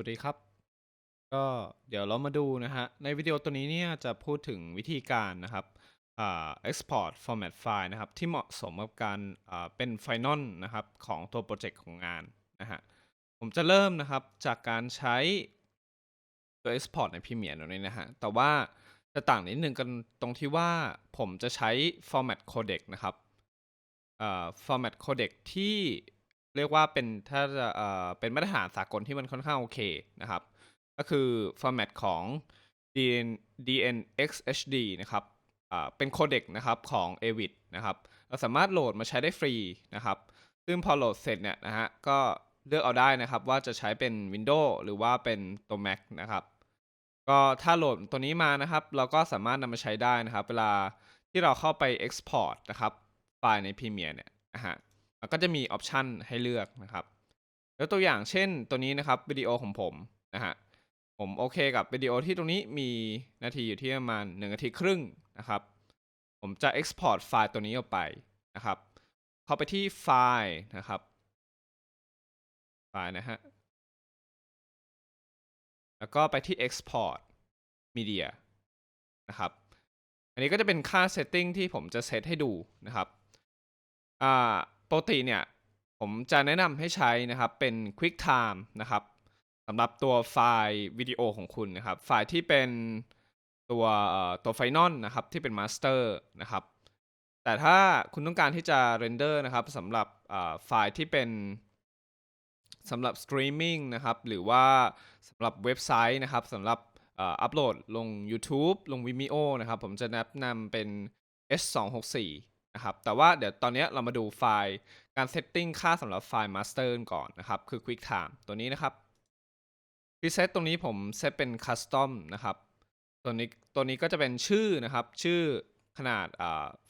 วัสดีครับ ก็เดี๋ยวเรามาดูนะฮะ ในวิดีโอตัวนี้เนี่ยจะพูดถึงวิธีการนะครับอ่า export format file นะครับ ที่เหมาะสมกับการอ่าเป็น final นะครับของตัวโปรเจกต์ของงานนะฮะ ผมจะเริ่มนะครับจากการใช้ตัว export ใน Premiere ตรงนี้นะฮะ แต่ว่าจะต่างนิดนึงกันตรงที่ว่าผมจะใช้ format codec นะครับอ่า format codec ที่ เรียกว่าเป็นถ้าจะเอ่อเป็นมาตรฐานสากลที่มันค่อนข้างโอเคนะครับ ก็คือ format ของ DN DNxHD นะครับอ่าเป็นโคเด็กนะครับของ AVID นะครับ เราสามารถโหลดมาใช้ได้ฟรีนะครับ ซึ่งพอโหลดเสร็จเนี่ยนะฮะก็เลือกเอาได้นะครับว่าจะใช้เป็น Windows หรือว่าเป็นตัว Mac นะครับ ก็ถ้าโหลดตัวนี้มานะครับ เราก็สามารถนำมาใช้ได้นะครับ เวลาที่เราเข้าไป Export นะครับไฟล์ใน Premiere เนี่ยนะฮะ ก็จะมีออปชันให้เลือกนะครับ แล้วตัวอย่างเช่นตัวนี้นะครับวิดีโอของผมนะฮะผมโอเคกับวิดีโอที่ตรงนี้มีนาทีอยู่ที่ประมาณ1นาทีครึ่งนะครับ ผมจะ Export ไฟล์ตัวนี้ออกไปนะครับ เข้าไปที่ไฟล์นะครับไฟล์นะฮะแล้วก็ไปที่ Export Media นะครับ อันนี้ก็จะเป็นค่า Setting ที่ผมจะเซตให้ดูนะครับ อ่า ปกติเนี่ยผมจะแนะนำให้ใช้นะครับเป็น QuickTime นะครับสำหรับตัวไฟล์วิดีโอของคุณนะครับ ไฟล์ที่เป็นตัวตัว Final นะครับที่เป็น Master นะครับ แต่ถ้าคุณต้องการที่จะเรนเดอร์นะครับสำหรับไฟล์ที่เป็นสำหรับสตรีมมิ่งนะครับหรือว่าสำหรับเว็บไซต์นะครับสำหรับอัปโหลดลง YouTube ลง Vimeo นะครับ ผมจะแนะนำเป็น H264 นะครับ แต่ว่าเดี๋ยวตอนนี้เรามาดูไฟล์การเซตติ้งค่าสำหรับไฟล์ Master ก่อนนะครับ คือ QuickTime ตัวนี้นะครับ preset ตรงนี้ผมเซตเป็น custom นะครับ ตัวนี้ตัวนี้ก็จะเป็นชื่อนะครับ ชื่อขนาด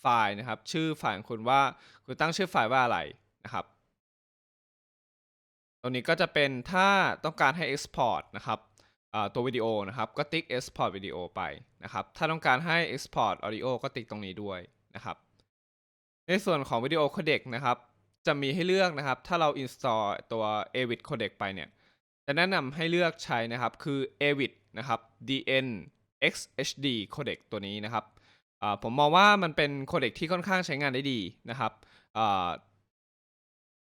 ไฟล์นะครับ ชื่อไฟล์ของคุณว่าคุณตั้งชื่อไฟล์ว่าอะไรนะครับตัวนี้ก็จะเป็นถ้าต้องการให้ export นะครับตัววิดีโอนะครับ ก็ติ๊ก export วิดีโอไปนะครับ ถ้าต้องการให้ export audio ก็ติ๊กตรงนี้ด้วยนะครับ ในส่วนของวิดีโอโคเดกนะครับ จะมีให้เลือกนะครับ ถ้าเรา install ตัว AVID codec ไปเนี่ย จะแนะนำให้เลือกใช้นะครับ คือ AVID นะครับ DN XHD codec ตัวนี้นะครับผมมองว่ามันเป็นโคเดกที่ค่อนข้างใช้งานได้ดีนะครับ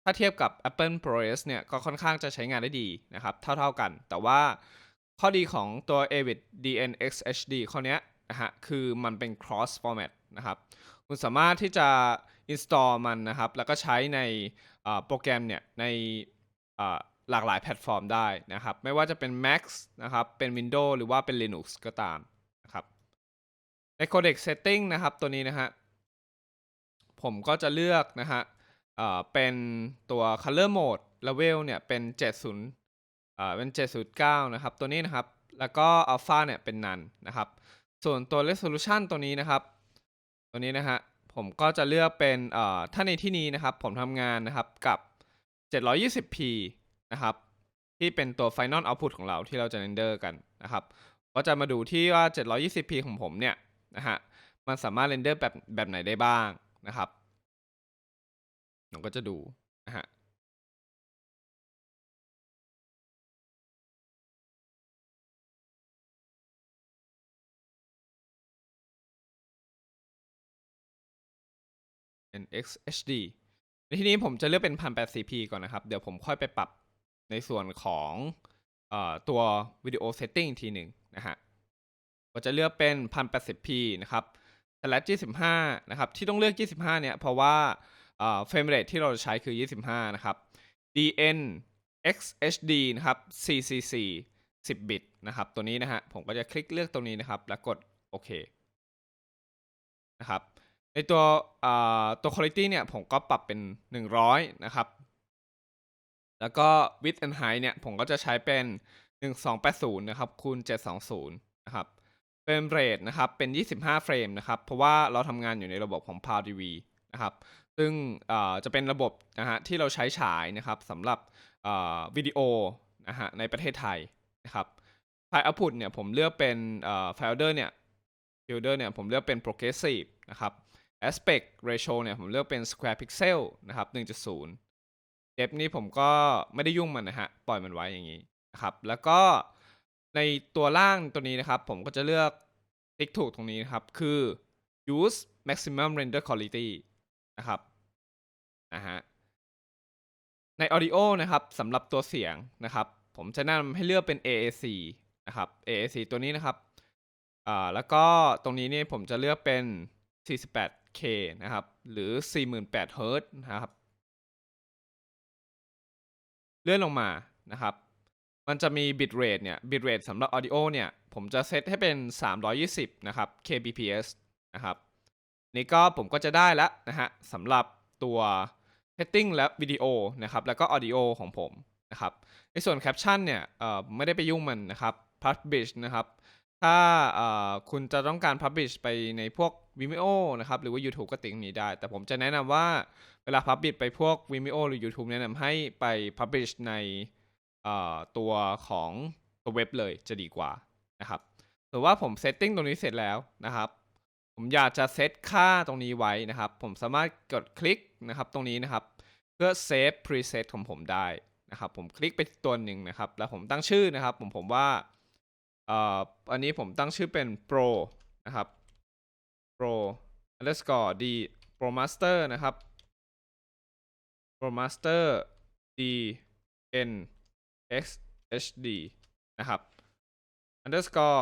ถ้าเทียบกับ Apple ProRes เนี่ย ก็ค่อนข้างจะใช้งานได้ดีนะครับ เท่าๆกัน แต่ว่าข้อดีของตัว AVID DN XHD ข้อนี้นะฮะ คือมันเป็น cross format นะครับ คุณสามารถที่จะ install มันนะครับ แล้วก็ใช้ในโปรแกรมเนี่ยในหลากหลายแพลตฟอร์มได้นะครับ ไม่ว่าจะเป็น Mac นะครับ เป็น Windows หรือว่าเป็น Linux ก็ตามนะครับใน codec setting นะครับตัวนี้นะฮะผมก็จะเลือกนะฮะเป็นตัว color mode level เนี่ยเป็น 70อ่าเป็น 709 นะครับ ตัวนี้นะครับ แล้วก็ alpha เนี่ยเป็น none นะครับ ส่วนตัว resolution ตัวนี้นะครับ ตัวนี้นะฮะ ผมก็จะเลือกเป็นเอ่อถ้าในที่นี้นะครับ ผมทำงานนะครับกับ 720p นะครับ ที่เป็นตัว final output ของเราที่เราจะเรนเดอร์กันนะครับ ก็จะมาดูที่ว่า 720p ของผมเนี่ยนะฮะมันสามารถเรนเดอร์แบบแบบไหนได้บ้างนะครับผมก็จะดูนะฮะ เป็น XHD ในที่นี้ผมจะเลือกเป็น 1080p ก่อนนะครับ เดี๋ยวผมค่อยไปปรับในส่วนของออตัววิดีโอเซตติ้งทีหนึ่งนะฮะก็จะเลือกเป็น 1080p นะครับ slash 25 นะครับ ที่ต้องเลือก 25 เนี่ย เพราะว่าเฟรมเรทที่เราจะใช้คือ 25 นะครับ DN XHD นะครับ CCC 10 บิตนะครับ ตัวนี้นะฮะ ผมก็จะคลิกเลือกตรงนี้นะครับ แล้วกดโอเคนะครับ ในตัวตัว quality เนี่ยผมก็ปรับเป็น 100 นะครับ แล้วก็ width and height เนี่ยผมก็จะใช้เป็น 1280 นะครับ คูณ 720 นะครับเฟรมเรทนะครับ เป็น 25 เฟรมนะครับ เพราะว่าเราทำงานอยู่ในระบบของ p o w TV นะครับ ซึ่งจะเป็นระบบนะฮะที่เราใช้ฉายนะครับสำหรับวิดีโอนะฮะในประเทศไทยนะครับ ไฟล์ output เนี่ยผมเลือกเป็นอ่า folder เนี่ย folder เนี่ยผมเลือกเป็น progressive นะครับ aspect ratio เนี่ยผมเลือกเป็น square pixel นะครับ 1.0 depth นี้ผมก็ไม่ได้ยุ่งมันนะฮะ ปล่อยมันไว้อย่างนี้นะครับ แล้วก็ในตัวล่างตัวนี้นะครับ ผมก็จะเลือกติ๊กถูกตรงนี้นะครับ คือ use maximum render quality นะครับนะฮะใน audio นะครับสำหรับตัวเสียงนะครับ ผมจะแนะนำให้เลือกเป็น AAC นะครับ AAC ตัวนี้นะครับอ่าแล้วก็ตรงนี้เนี่ยผมจะเลือกเป็น 48K นะครับ หรือ 48 Hz นะครับ เลื่อนลงมานะครับ มันจะมี bitrate เนี่ย bitrate สำหรับ audio เนี่ย ผมจะเซตให้เป็น 320 นะครับ kbps นะครับ นี่ก็ผมก็จะได้แล้วนะฮะสำหรับตัว setting และวิดีโอนะครับ แล้วก็ audio ของผมนะครับ ในส่วน caption เนี่ยเอ่อไม่ได้ไปยุ่งมันนะครับ publish นะครับ ถ้าคุณจะต้องการ publish ไปในพวก Vimeo นะครับ หรือว่า YouTube ก็ติ๊งนี้ได้ แต่ผมจะแนะนำว่าเวลา publish ไปพวก Vimeo หรือ YouTube แนะนำให้ไป publish ในตัวของตัวเว็บเลยจะดีกว่านะครับหรือว่าผม setting ตรงนี้เสร็จแล้วนะครับ ผมอยากจะเซตค่าตรงนี้ไว้นะครับ ผมสามารถกดคลิกนะครับตรงนี้นะครับ เพื่อเซฟ preset ของผมได้นะครับ ผมคลิกไปตัวหนึ่งนะครับ แล้วผมตั้งชื่อนะครับ ผมผมว่า อ่ออันนี้ผมตั้งชื่อเป็น pro นะครับ pro underscore d pro master นะครับ pro master d n x h d นะครับ underscore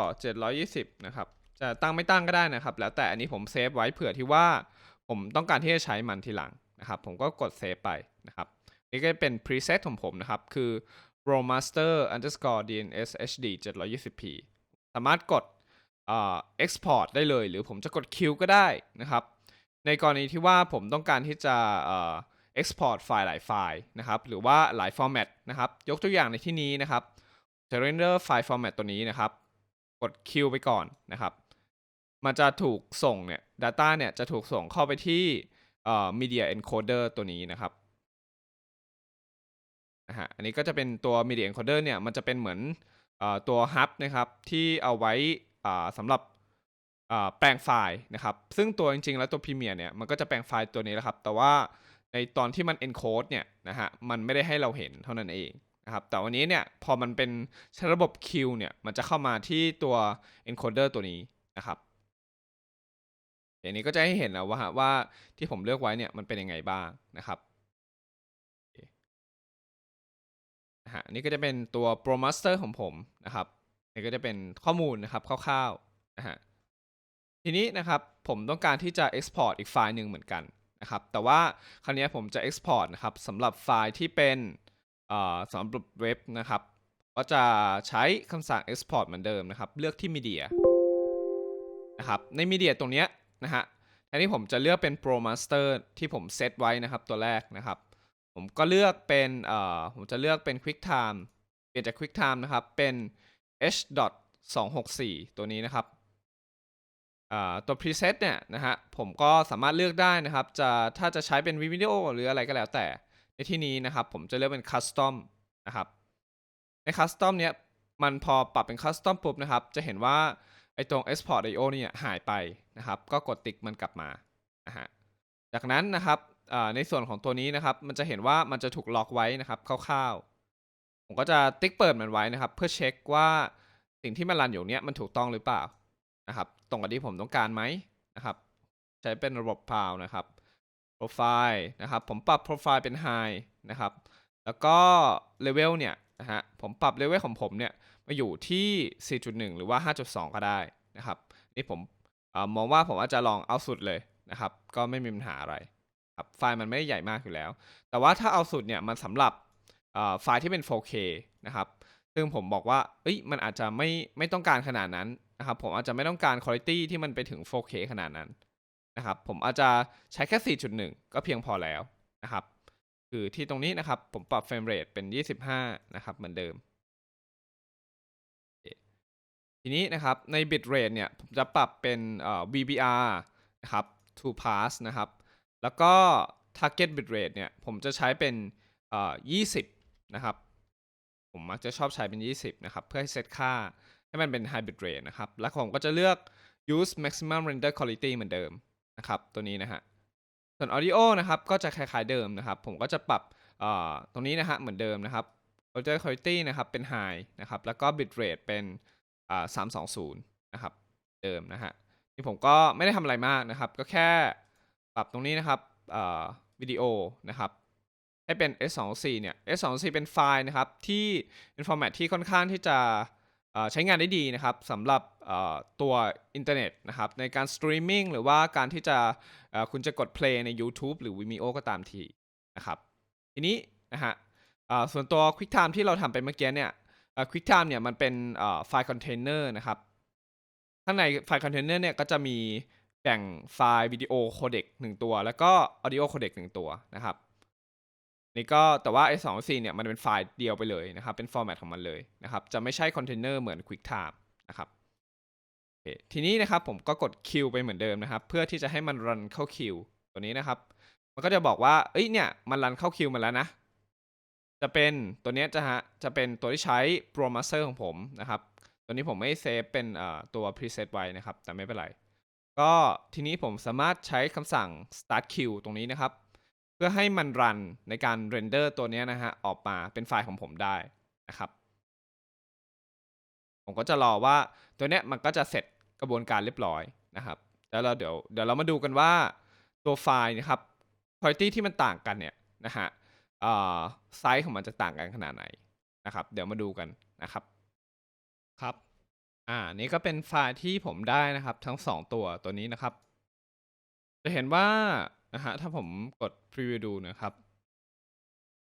720 นะครับ จะตั้งไม่ตั้งก็ได้นะครับ แล้วแต่อันนี้ผมเซฟไว้เผื่อที่ว่าผมต้องการที่จะใช้มันทีหลังนะครับ ผมก็กดเซฟไปนะครับ นี่ก็เป็น preset ของผมนะครับ คือ romaster underscore dns hd 720p สามารถกดเอ่อ export ได้เลย หรือผมจะกด Q ก็ได้นะครับ ในกรณีที่ว่าผมต้องการที่จะเอ่อ export ไฟล์หลายไฟล์นะครับ หรือว่าหลาย format นะครับ ยกตัวอย่างในที่นี้นะครับจะ render ไฟล์ format ตัวนี้นะครับ กด Q ไปก่อนนะครับ มันจะถูกส่งเนี่ย data เนี่ยจะถูกส่งเข้าไปที่เอ่อ media encoder ตัวนี้นะครับ นะฮะ อันนี้ก็จะเป็นตัว media encoder เนี่ย มันจะเป็นเหมือนอตัว hub นะครับ ที่เอาไว้สำหรับแปลงไฟล์นะครับ ซึ่งตัวจริง ๆ แล้วตัว Premiere เนี่ย มันก็จะแปลงไฟล์ตัวนี้แหละครับ แต่ว่าในตอนที่มัน encode เนี่ยนะฮะ มันไม่ได้ให้เราเห็นเท่านั้นเองนะครับ แต่วันนี้เนี่ย พอมันเป็นใช้ระบบ Q เนี่ย มันจะเข้ามาที่ตัว encoder ตัวนี้นะครับอย่างนี้ก็จะให้เห็นแล้วว่าว่าที่ผมเลือกไว้เนี่ยมันเป็นยังไงบ้างนะครับ ฮะนนี้ก็จะเป็นตัว Pro Master ของผมนะครับนี่ก็จะเป็นข้อมูลนะครับคร่าวๆนะฮะทีนี้นะครับผมต้องการที่จะ export อีกไฟล์หนึ่งเหมือนกันนะครับแต่ว่าคราวนี้ผมจะ export นะครับสำหรับไฟล์ที่เป็นเอ่อสำหรับเว็บนะครับก็จะใช้คำสั่ง export เหมือนเดิมนะครับ เลือกที่ media นะครับใน media ตรงเนี้ยนะฮะแทนที่ผมจะเลือกเป็น Pro Master ที่ผมเซตไว้นะครับตัวแรกนะครับ ผมก็เลือกเป็นเอ่อผมจะเลือกเป็น QuickTime เปลี่ยนจาก QuickTime นะครับ เป็น h. 264 ตัวนี้นะครับอ่าตัว preset เนี่ยนะฮะผมก็สามารถเลือกได้นะครับ จะถ้าจะใช้เป็นวิดีโอหรืออะไรก็แล้วแต่ ในที่นี้นะครับ ผมจะเลือกเป็น custom นะครับ ใน custom เนี้ยมันพอปรับเป็น custom ปุ๊บนะครับ จะเห็นว่าไอ้ตรง export IO เนี่ยหายไปนะครับ ก็กดติ๊กมันกลับมานะฮะจากนั้นนะครับ ในส่วนของตัวนี้นะครับ มันจะเห็นว่ามันจะถูกล็อกไว้นะครับคร่าวๆ ผมก็จะติ๊กเปิดมันไว้นะครับ เพื่อเช็คว่าสิ่งที่มันรันอยู่เนี้ยมันถูกต้องหรือเปล่านะครับ ตรงกับที่ผมต้องการไหมนะครับ ใช้เป็นระบบ p a l นะครับ profile นะครับ ผมปรับ profile เป็น high นะครับ แล้วก็ level เนี่ยนะฮะผมปรับ level ของผมเนี่ยมาอยู่ที่ 4.1 หรือว่า 5.2 ก็ได้นะครับ นี่ผมอมองว่าผมอาจจะลองเอาสุดเลยนะครับ ก็ไม่มีปัญหาอะไร ไฟล์มันไม่ได้ใหญ่มากอยู่แล้ว แต่ว่าถ้าเอาสุดเนี่ยมันสำหรับไฟล์ที่เป็น 4K นะครับ ซึ่งผมบอกว่าเอ้ยมันอาจจะไม่ไม่ต้องการขนาดนั้นนะครับ ผมอาจจะไม่ต้องการคุณภาพที่มันไปถึง 4K ขนาดนั้นนะครับ ผมอาจจะใช้แค่ 4.1 ก็เพียงพอแล้วนะครับ คือที่ตรงนี้นะครับ ผมปรับเฟรมเรทเป็น 25 นะครับ เหมือนเดิม ทีนี้นะครับใน bit rate เนี่ยผมจะปรับเป็น VBR นะครับ to pass นะครับ แล้วก็ target bit rate เนี่ย ผมจะใช้เป็นเอ่อ20 นะครับ ผมมักจะชอบใช้เป็น 20 นะครับ เพื่อให้เซตค่าให้มันเป็น high bit rate นะครับ แล้วผมก็จะเลือก use maximum render quality เหมือนเดิมนะครับ ตัวนี้นะฮะ ส่วน audio นะครับ ก็จะคล้ายๆเดิมนะครับ ผมก็จะปรับเอ่อตรงนี้นะฮะ เหมือนเดิมนะครับ Audio Quality นะครับ เป็น High นะครับ แล้วก็ Bitrate เป็นอ่า320 นะครับ เดิมนะฮะ นี่ผมก็ไม่ได้ทำอะไรมากนะครับ ก็แค่ ปรับตรงนี้นะครับวิดีโอนะครับให้เป็น S24 เนี่ย S24 เป็นไฟล์นะครับที่เป็นฟอร์แมตที่ค่อนข้างที่จะใช้งานได้ดีนะครับสำหรับตัวอินเทอร์เน็ตนะครับในการสตรีมมิ่งหรือว่าการที่จะคุณจะกด play ใน YouTube หรือ Vimeo ก็ตามทีนะครับทีนี้นะฮะส่วนตัว QuickTime ที่เราทำไปเมื่อกี้เนี่ย QuickTime เนี่ยมันเป็นไฟล์คอนเทนเนอร์นะครับข้างในไฟล์คอนเทนเนอร์เนี่ยก็จะมี แบ่งไฟล์วิดีโอโคเดกหนึ่งตัว แล้วก็ audio codec หนึ่งตัวนะครับ นี่ก็แต่ว่าไอ้สองซีเนี่ยมันเป็นไฟล์เดียวไปเลยนะครับ เป็นฟอร์แมตของมันเลยนะครับ จะไม่ใช่คอนเทนเนอร์เหมือน QuickTime นะครับทีนี้นะครับผมก็กด Q ไปเหมือนเดิมนะครับ เพื่อที่จะให้มันรันเข้า Q ตัวนี้นะครับ มันก็จะบอกว่าเอ้ยเนี่ยมันรันเข้า Q มาแล้วนะ จะเป็นตัวนี้จะฮะจะเป็นตัวที่ใช้ Pro Master ของผมนะครับ ตัวนี้ผมไม่เซฟเป็นตัว preset ไว้นะครับ แต่ไม่เป็นไร ก็ทีนี้ผมสามารถใช้คำสั่ง start queue ตรงนี้นะครับ เพื่อให้มันรันในการเรนเดอร์ตัวนี้นะฮะออกมาเป็นไฟล์ของผมได้นะครับ ผมก็จะรอว่าตัวเนี้ยมันก็จะเสร็จกระบวนการเรียบร้อยนะครับ แล้วเราเดี๋ยวเดี๋ยวเรามาดูกันว่าตัวไฟล์นะครับ quality ที่มันต่างกันเนี่ยนะฮะไซส์ของมันจะต่างกันขนาดไหนนะครับ เดี๋ยวมาดูกันนะครับครับ อ่า นี่ก็เป็นไฟล์ที่ผมได้นะครับ ทั้ง 2 ตัวตัวนี้นะครับ จะเห็นว่านะฮะถ้าผมกด preview ดูนะครับ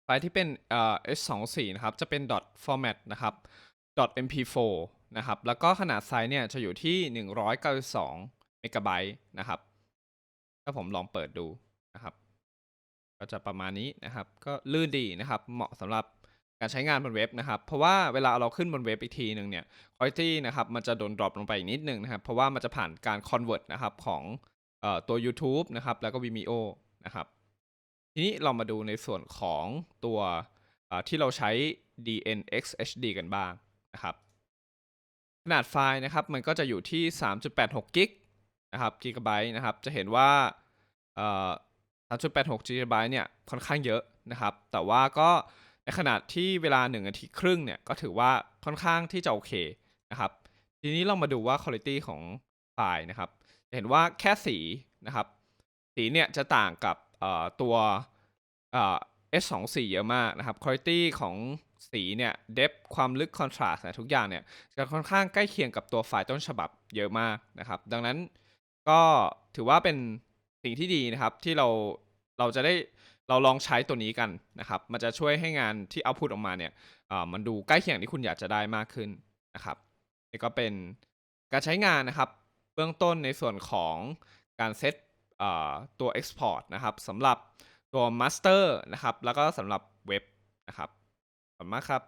ไฟล์ที่เป็นเอ่อ h24 นะครับ จะเป็น dot format นะครับ dot mp4 นะครับ แล้วก็ขนาดไซส์เนี่ยจะอยู่ที่ 192เมกะไบต์นะครับ ถ้าผมลองเปิดดูนะครับ ก็จะประมาณนี้นะครับ ก็ลื่นดีนะครับ เหมาะสำหรับ การใช้งานบนเว็บนะครับ เพราะว่าเวลาเราขึ้นบนเว็บอีกทีหนึ่งเนี่ย quality นะครับมันจะโดน drop ลงไปอีกนิดนึงนะครับ เพราะว่ามันจะผ่านการ convert นะครับของออตัว YouTube นะครับ แล้วก็ Vimeo นะครับ ทีนี้เรามาดูในส่วนของตัวที่เราใช้ DNX HD กันบ้างนะครับ ขนาดไฟล์นะครับ มันก็จะอยู่ที่ 3.86กิกนะครับกิกะไบต์นะครับ จะเห็นว่า3.86กิกะไบต์เนี่ยค่อนข้างเยอะนะครับ แต่ว่าก็ ขนาดที่เวลา1นาทีครึ่งเนี่ยก็ถือว่าค่อนข้างที่จะโอเคนะครับ ทีนี้เรามาดูว่า quality ของไฟล์นะครับจะเห็นว่าแค่สีนะครับ สีเนี่ยจะต่างกับตัว S24 เยอะมากนะครับ quality ของสีเนี่ย depth ความลึก contrast นะทุกอย่างเนี่ยจะค่อนข้างใกล้เคียงกับตัวไฟล์ต้นฉบับเยอะมากนะครับ ดังนั้นก็ถือว่าเป็นสิ่งที่ดีนะครับที่เราเราจะได้ เราลองใช้ตัวนี้กันนะครับ มันจะช่วยให้งานที่เอาพุตออกมาเนี่ยมันดูใกล้เคียงที่คุณอยากจะได้มากขึ้นนะครับนี่ก็เป็นการใช้งานนะครับ เบื้องต้นในส่วนของการเซตเอ่อตัว Export นะครับสำหรับตัว Master นะครับ แล้วก็สำหรับเว็บนะครับขอบคุณมากครับ